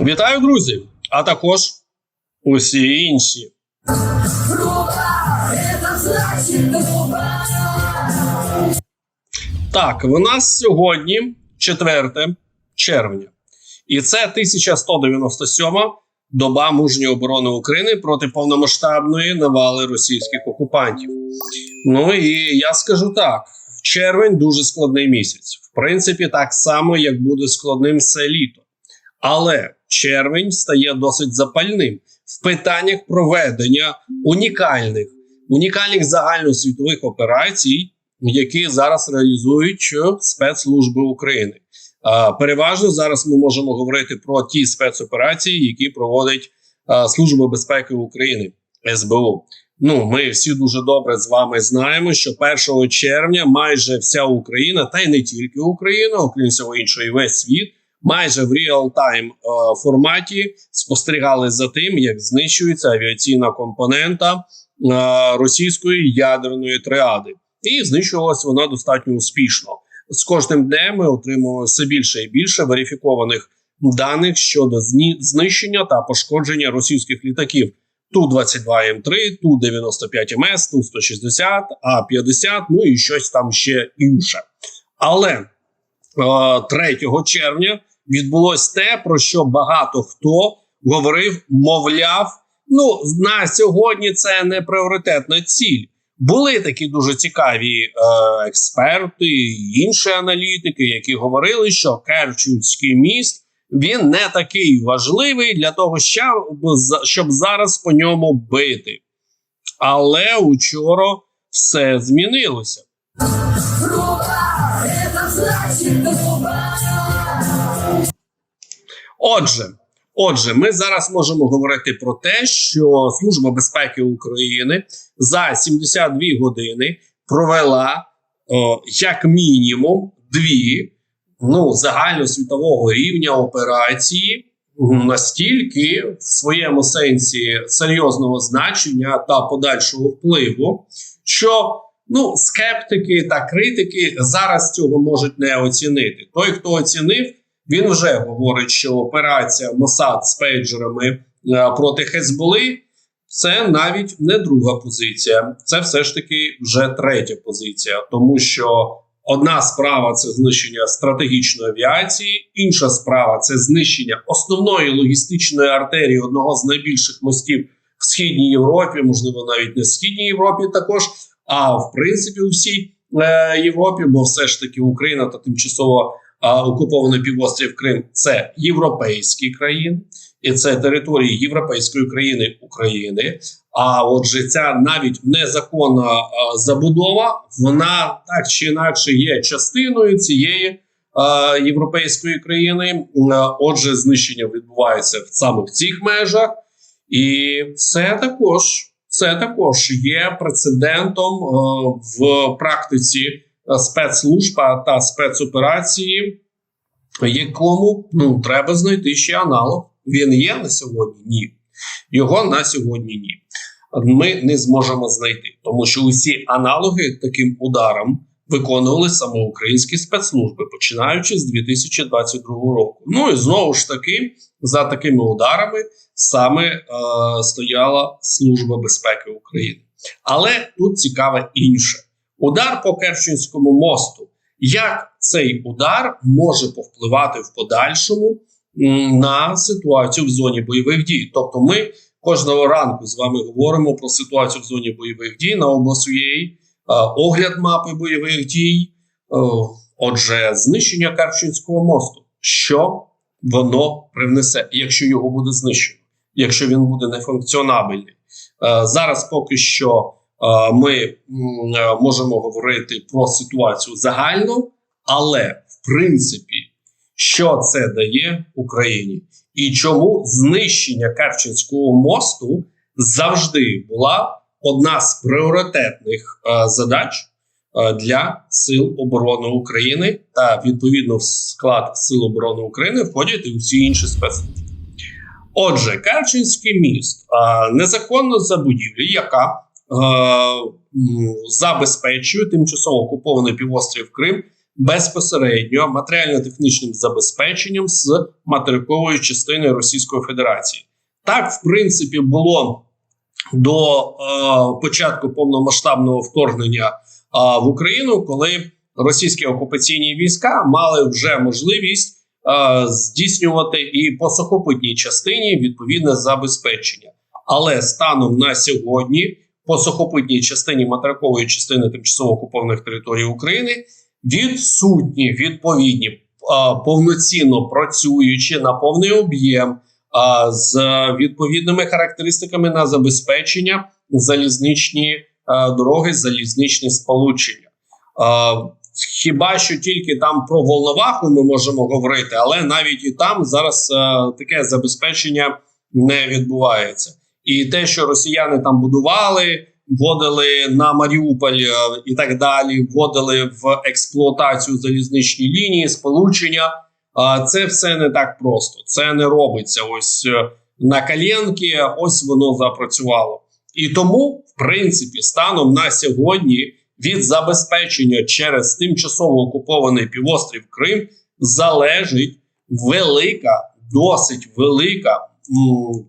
Вітаю, друзі! А також усі інші. Так, в нас сьогодні 4 червня, і це 1197 доба мужньої оборони України проти повномасштабної навали російських окупантів. Ну і я скажу так: червень дуже складний місяць. В принципі, так само, як буде складним все літо. Але червень стає досить запальним в питаннях проведення унікальних унікальних загальносвітових операцій, які зараз реалізують спецслужби України. Переважно зараз ми можемо говорити про ті спецоперації, які проводить Служба безпеки України СБУ. Ну, ми всі дуже добре з вами знаємо, що 1 червня майже вся Україна, та й не тільки Україна, окрім всього іншого, і весь світ, майже в реал-тайм е, форматі спостерігали за тим, як знищується авіаційна компонента е, російської ядерної триади, і знищувалась вона достатньо успішно. З кожним днем ми отримуємо все більше і більше верифікованих даних щодо знищення та пошкодження російських літаків. Ту-22М3, Ту-95МС, Ту-160, А-50, ну і щось там ще інше. Але е, 3 червня відбулось те, про що багато хто говорив, мовляв, ну на сьогодні це не пріоритетна ціль. Були такі дуже цікаві е, експерти інші аналітики, які говорили, що Керченський міст він не такий важливий для того, щоб, зараз по ньому бити. Але учора все змінилося. Груба, это значит груба. Отже, отже, ми зараз можемо говорити про те, що Служба безпеки України за 72 години провела о, як мінімум дві ну, загальносвітового рівня операції настільки в своєму сенсі серйозного значення та подальшого впливу, що ну, скептики та критики зараз цього можуть не оцінити. Той, хто оцінив, він вже говорить, що операція Мосад з пейджерами е, проти Хезболи це навіть не друга позиція, це все ж таки вже третя позиція, тому що одна справа це знищення стратегічної авіації, інша справа це знищення основної логістичної артерії одного з найбільших мостів в східній Європі, можливо, навіть не в східній Європі, також, а в принципі у всій е, Європі, бо все ж таки Україна та тимчасово окупований півострів Крим це європейські країни, і це території європейської країни України. А отже, ця навіть незаконна забудова, вона так чи інакше є частиною цієї європейської країни. Отже, знищення відбувається саме в цих межах, і це також. Це також є прецедентом е, в практиці е, спецслужб та спецоперації, якому ну треба знайти ще аналог. Він є на сьогодні? Ні. Його на сьогодні ні. Ми не зможемо знайти, тому що усі аналоги таким ударом виконували саме українські спецслужби, починаючи з 2022 року. Ну і знову ж таки, за такими ударами саме е, стояла Служба безпеки України. Але тут цікаве інше: удар по Керченському мосту. Як цей удар може повпливати в подальшому на ситуацію в зоні бойових дій? Тобто, ми кожного ранку з вами говоримо про ситуацію в зоні бойових дій на обосуєї, е, огляд мапи бойових дій. Е, Отже, знищення Керченського мосту. Що воно привнесе, якщо його буде знищено, якщо він буде нефункціонабельний? Е, Зараз поки що ми е, можемо говорити про ситуацію загально, але в принципі, що це дає Україні, і чому знищення Керченського мосту завжди була одна з пріоритетних е, задач е, для сил оборони України, та відповідно в склад сил оборони України входять і усі інші спецслужби. Отже, Керченський міст е, незаконна забудівля, яка е, забезпечує тимчасово окупований півострів Крим безпосередньо матеріально-технічним забезпеченням з материкової частини Російської Федерації. Так, в принципі, було до е, початку повномасштабного вторгнення е, в Україну, коли російські окупаційні війська мали вже можливість е, здійснювати і по сухопутній частині відповідне забезпечення. Але станом на сьогодні, по сухопутній частині материкової частини тимчасово окупованих територій України, відсутні відповідні повноцінно працюючи на повний об'єм е, з відповідними характеристиками на забезпечення залізничні дороги, залізничні сполучення. Хіба що тільки там про Волноваху ми можемо говорити, але навіть і там зараз таке забезпечення не відбувається. І те, що росіяни там будували, вводили на Маріуполь е, і так далі, вводили в експлуатацію залізничні лінії, сполучення. це все не так просто. Це не робиться ось е, на коленки, ось воно запрацювало. І тому, в принципі, станом на сьогодні від забезпечення через тимчасово окупований півострів Крим залежить велика, досить велика,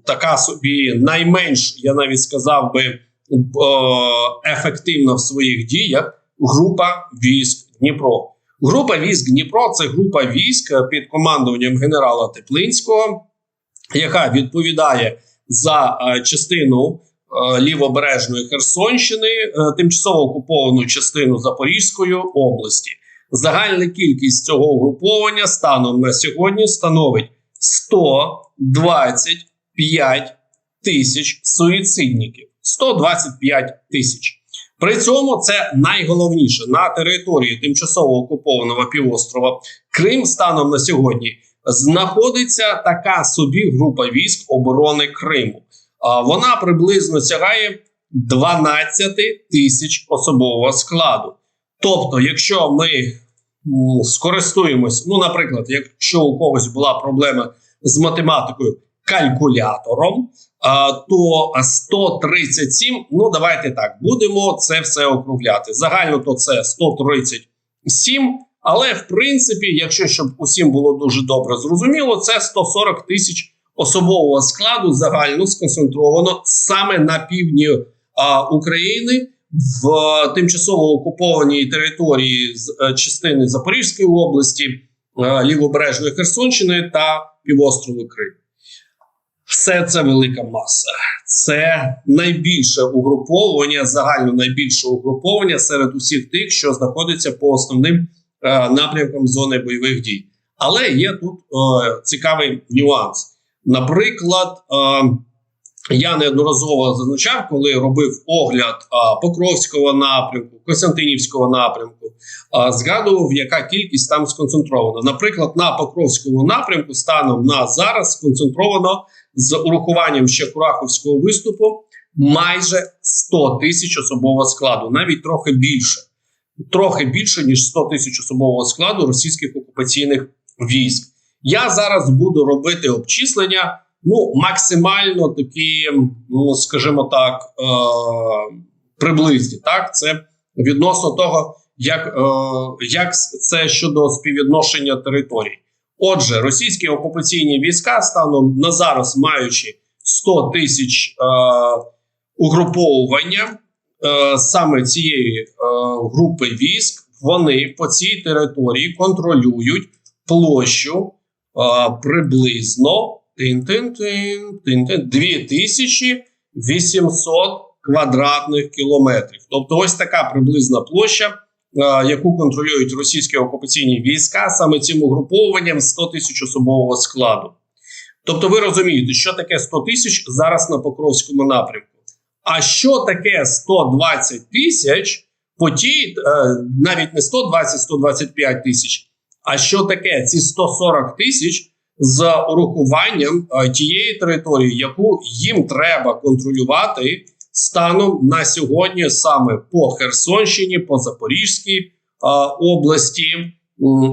така собі найменш, я навіть сказав би, е, ефективна в своїх діях група військ Дніпро. Група військ Дніпро це група військ під командуванням генерала Теплинського, яка відповідає за е, частину е, лівобережної Херсонщини, тимчасово окуповану частину Запорізької області. Загальна кількість цього угруповання станом на сьогодні становить 125 тисяч суїцидників. 125 тисяч. При цьому це найголовніше на території тимчасово окупованого півострова Крим станом на сьогодні знаходиться така собі група військ оборони Криму. Вона приблизно сягає 12 тисяч особового складу. Тобто, якщо ми скористуємось, ну, наприклад, якщо у когось була проблема з математикою калькулятором, то 137, ну давайте так, будемо це все округляти. Загально то це 137, але в принципі, якщо щоб усім було дуже добре зрозуміло, це 140 тисяч особового складу загально сконцентровано саме на півдні а, України в тимчасово окупованій території з е, частини Запорізької області, е, лівобережної Херсонщини та півострову Крим. Все це велика маса. Це найбільше угруповання, загально найбільше угруповання серед усіх тих, що знаходяться по основним е, напрямкам зони бойових дій. Але є тут е, цікавий нюанс. Наприклад, е, я неодноразово зазначав, коли робив огляд е, Покровського напрямку, Костянтинівського напрямку, е, згадував, яка кількість там сконцентрована. Наприклад, на Покровському напрямку станом на зараз сконцентровано з урахуванням ще Кураховського виступу майже 100 тисяч особового складу, навіть трохи більше, трохи більше ніж 100 тисяч особового складу російських окупаційних військ. Я зараз буду робити обчислення. Ну, максимально такі, ну скажімо так, е- приблизні. Так, це відносно того, як, е- як це щодо співвідношення територій. Отже, російські окупаційні війська станом на зараз, маючи 100 тисяч е, угруповування е, саме цієї е, групи військ, вони по цій території контролюють площу е, приблизно тин-тин, 2800 квадратних кілометрів. Тобто, ось така приблизна площа е, яку контролюють російські окупаційні війська, саме цим угруповуванням 100 тисяч особового складу. Тобто, ви розумієте, що таке 100 тисяч зараз на Покровському напрямку. А що таке 120 тисяч по тій, е, навіть не 120-125 тисяч, а що таке ці 140 тисяч з урахуванням е, тієї території, яку їм треба контролювати станом на сьогодні саме по Херсонщині, по Запорізькій е, області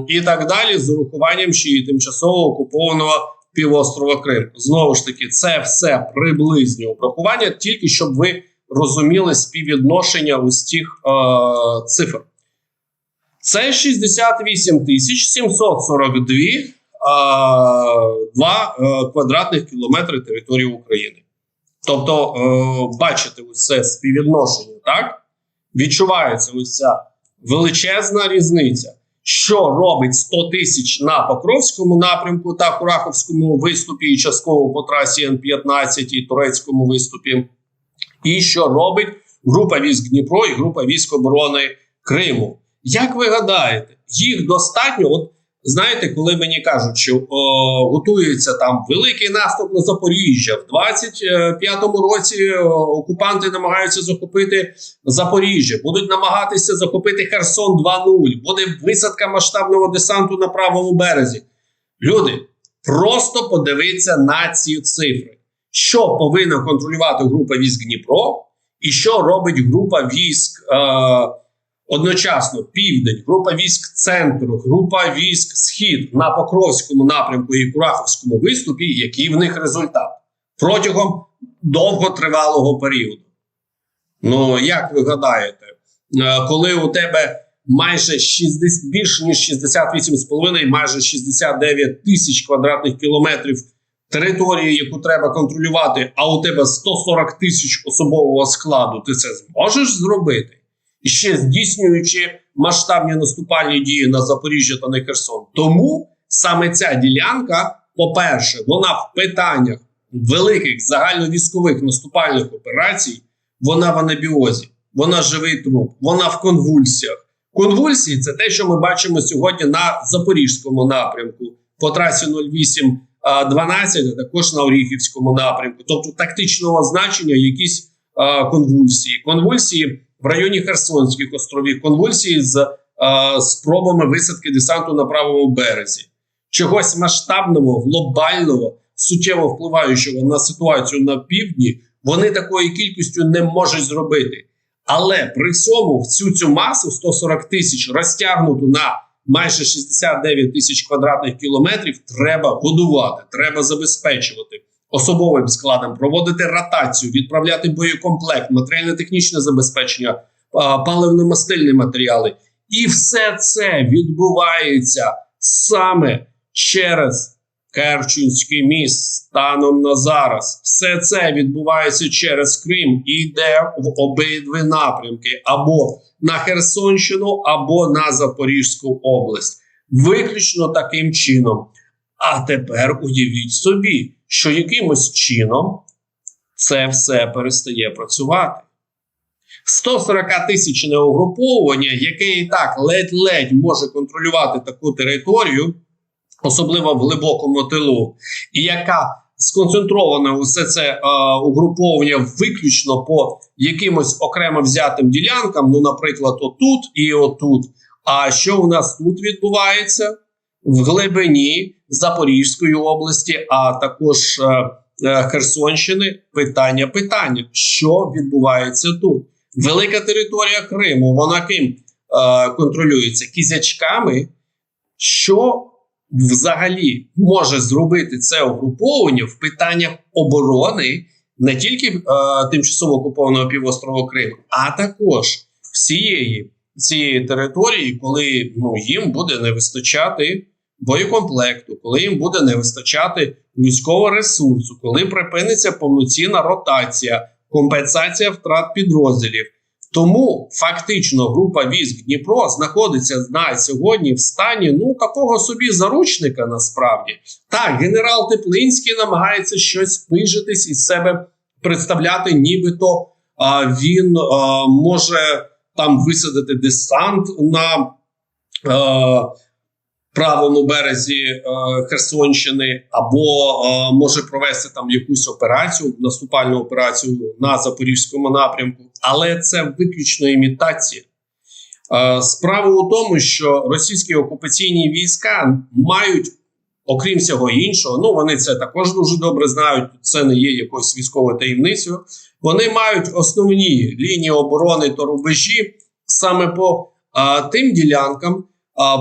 і так далі, з урахуванням ще й тимчасово окупованого півострова Крим. Знову ж таки, це все приблизні обрахування, тільки щоб ви розуміли співвідношення ось цих е, цифр. Це 68 тисяч 742 а, два, е, квадратних кілометри території України. Тобто, е, бачите, ось це співвідношення, так? Відчувається ось ця величезна різниця. Що робить 100 тисяч на Покровському напрямку та Кураховському виступі, і частково по трасі Н-15 і турецькому виступі, і що робить група військ Дніпро і група військ оборони Криму. Як ви гадаєте, їх достатньо? От знаєте, коли мені кажуть, що о, готується там великий наступ на Запоріжжя, в 25-му році окупанти намагаються захопити Запоріжжя, будуть намагатися захопити Херсон 2.0, буде висадка масштабного десанту на правому березі. Люди, просто подивіться на ці цифри. Що повинна контролювати група військ Дніпро, і що робить група військ е, одночасно Південь, група військ Центру, група військ Схід на Покровському напрямку і Кураховському виступі, який в них результат протягом довготривалого періоду. Ну, як ви гадаєте, е, коли у тебе майже 60, більше ніж 68,5, майже 69 тисяч квадратних кілометрів території, яку треба контролювати, а у тебе 140 тисяч особового складу, ти це зможеш зробити? Ще здійснюючи масштабні наступальні дії на Запоріжжя та на Херсон. Тому саме ця ділянка, по-перше, вона в питаннях великих загальновійськових наступальних операцій, вона в анабіозі, вона живий труп, вона в конвульсіях. Конвульсії це те, що ми бачимо сьогодні на запорізькому напрямку по трасі 08 12, а також на Оріхівському напрямку, тобто тактичного значення якісь а, конвульсії. Конвульсії в районі Херсонських островів, конвульсії з а, спробами висадки десанту на правому березі, чогось масштабного, глобального, суттєво впливаючого на ситуацію на півдні, вони такою кількістю не можуть зробити. Але при цьому всю цю масу 140 тисяч розтягнуту на майже 69 тисяч квадратних кілометрів треба годувати, треба забезпечувати особовим складом, проводити ротацію, відправляти боєкомплект, матеріально-технічне забезпечення, паливно-мастильні матеріали. І все це відбувається саме через Керченський міст станом на зараз. Все це відбувається через Крим і йде в обидві напрямки: або на Херсонщину, або на Запорізьку область. Виключно таким чином. А тепер уявіть собі, що якимось чином це все перестає працювати. 140 тисячне угруповання, яке і так ледь-ледь може контролювати таку територію, особливо в глибокому тилу, і яка сконцентрована усе це е, угруповання виключно по якимось окремо взятим ділянкам, ну, наприклад, отут і отут. А що у нас тут відбувається? В глибині Запорізької області, а також е, е, Херсонщини, питання питання, що відбувається тут? Велика територія Криму, вона ким е, контролюється? Кізячками, що взагалі може зробити це угруповання в питаннях оборони не тільки е, тимчасово окупованого півострова Крим, а також всієї цієї території, коли ну, їм буде не вистачати боєкомплекту, коли їм буде не вистачати людського ресурсу, коли припиниться повноцінна ротація, компенсація втрат підрозділів. Тому фактично група військ Дніпро знаходиться на сьогодні в стані ну такого собі заручника. Насправді так, генерал Теплинський намагається щось пижитись із себе представляти, нібито а, він а, може там висадити десант на а, правому березі е, Херсонщини, або е, може провести там якусь операцію, наступальну операцію на запорізькому напрямку, але це виключно імітація. Е, справа у тому, що російські окупаційні війська мають, окрім всього іншого, ну вони це також дуже добре знають. Це не є якоюсь військовою таємницею. Вони мають основні лінії оборони та рубежі саме по а, тим ділянкам,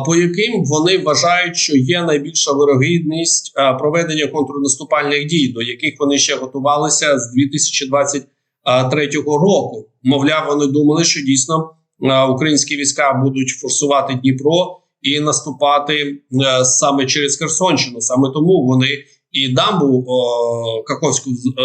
по яким вони вважають, що є найбільша вирогідність проведення контрнаступальних дій, до яких вони ще готувалися з 2023 року. Мовляв, вони думали, що дійсно українські війська будуть форсувати Дніпро і наступати е, саме через Херсонщину. Саме тому вони і дамбу е,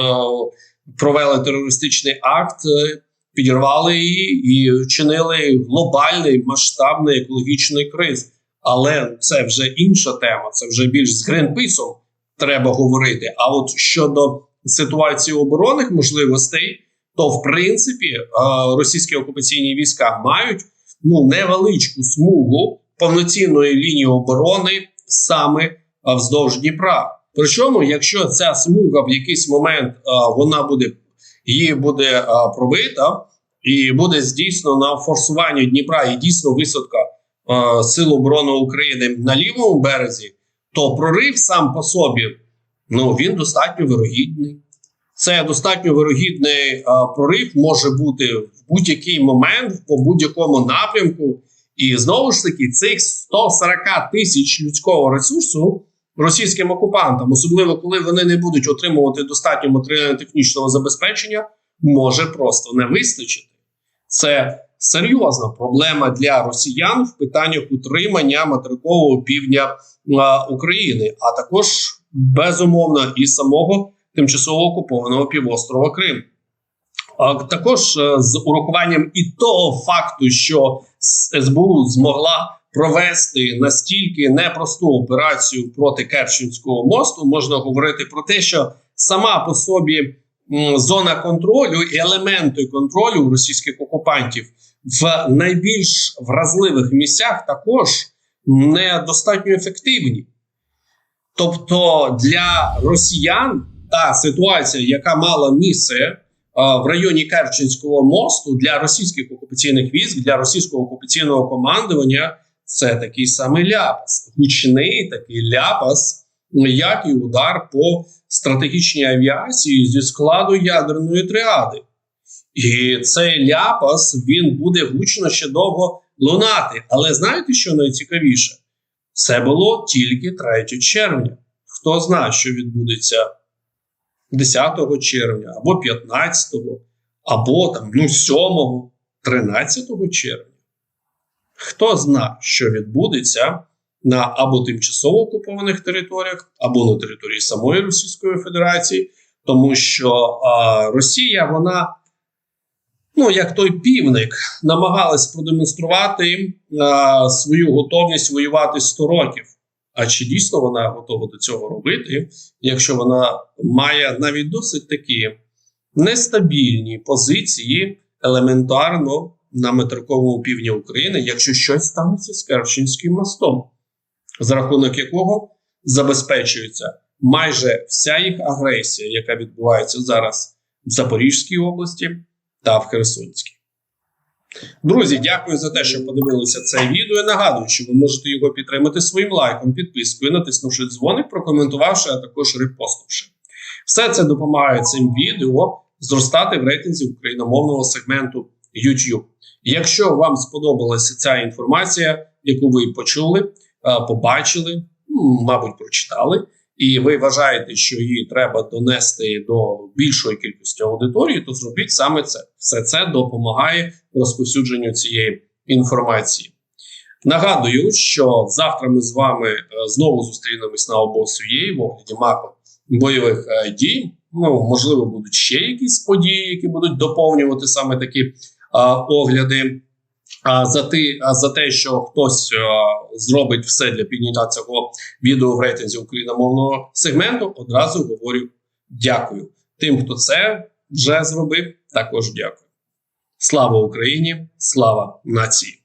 провели терористичний акт, е, підірвали її і вчинили глобальний масштабний екологічний криз. Але це вже інша тема. Це вже більш з Гринписом треба говорити. А от щодо ситуації оборонних можливостей, то в принципі е, російські окупаційні війська мають ну невеличку смугу повноцінної лінії оборони саме е, вздовж Дніпра. Причому, якщо ця смуга в якийсь момент е, вона буде її буде пробита і буде здійснено форсування Дніпра і дійсно висадка сил оборони України на лівому березі, то прорив сам по собі ну він достатньо вирогідний. Це достатньо вирогідний прорив може бути в будь-який момент по будь-якому напрямку. І знову ж таки, цих 140 тисяч людського ресурсу російським окупантам, особливо коли вони не будуть отримувати достатньо матеріально-технічного забезпечення, може просто не вистачити. Це серйозна проблема для росіян в питаннях утримання материкового півдня України, а також безумовно і самого тимчасово окупованого півострова Крим. Також е, з урахуванням і того факту, що СБУ змогла провести настільки непросту операцію проти Керченського мосту, можна говорити про те, що сама по собі зона контролю і елементи контролю російських окупантів в найбільш вразливих місцях також недостатньо ефективні. Тобто для росіян та ситуація, яка мала місце е, в районі Керченського мосту для російських окупаційних військ, для російського окупаційного командування, це такий самий ляпас, гучний такий ляпас, як і удар по стратегічній авіації зі складу ядерної тріади. І цей ляпас він буде гучно ще довго лунати. Але знаєте, що найцікавіше? Це було тільки 3 червня. Хто знає, що відбудеться 10 червня, або 15, або там, ну, 7, 13 червня. Хто знає, що відбудеться на або тимчасово окупованих територіях, або на території самої Російської Федерації, тому що а, Росія, вона, ну як той півник, намагалась продемонструвати а, свою готовність воювати 100 років. А чи дійсно вона готова до цього робити, якщо вона має навіть досить такі нестабільні позиції елементарно на материковому півдні України, якщо щось станеться з Керченським мостом, за рахунок якого забезпечується майже вся їх агресія, яка відбувається зараз в Запорізькій області та в Херсонській. Друзі, дякую за те, що подивилися це відео. Я нагадую, що ви можете його підтримати своїм лайком, підпискою, натиснувши дзвоник, прокоментувавши, а також репостнувши. Все це допомагає цим відео зростати в рейтинзі україномовного сегменту YouTube. Якщо вам сподобалася ця інформація, яку ви почули, е, побачили, мабуть, прочитали, і ви вважаєте, що її треба донести до більшої кількості аудиторії, то зробіть саме це. Все це допомагає розповсюдженню цієї інформації. Нагадую, що завтра ми з вами е, знову зустрінемось на обосує в огляді мапи бойових е, дій. Ну, можливо, будуть ще якісь події, які будуть доповнювати саме такі огляди. А за ти, за те, що хтось а, зробить все для підняття цього відео в рейтинзі україномовного сегменту, одразу говорю дякую. Тим, хто це вже зробив, також дякую. Слава Україні! Слава нації!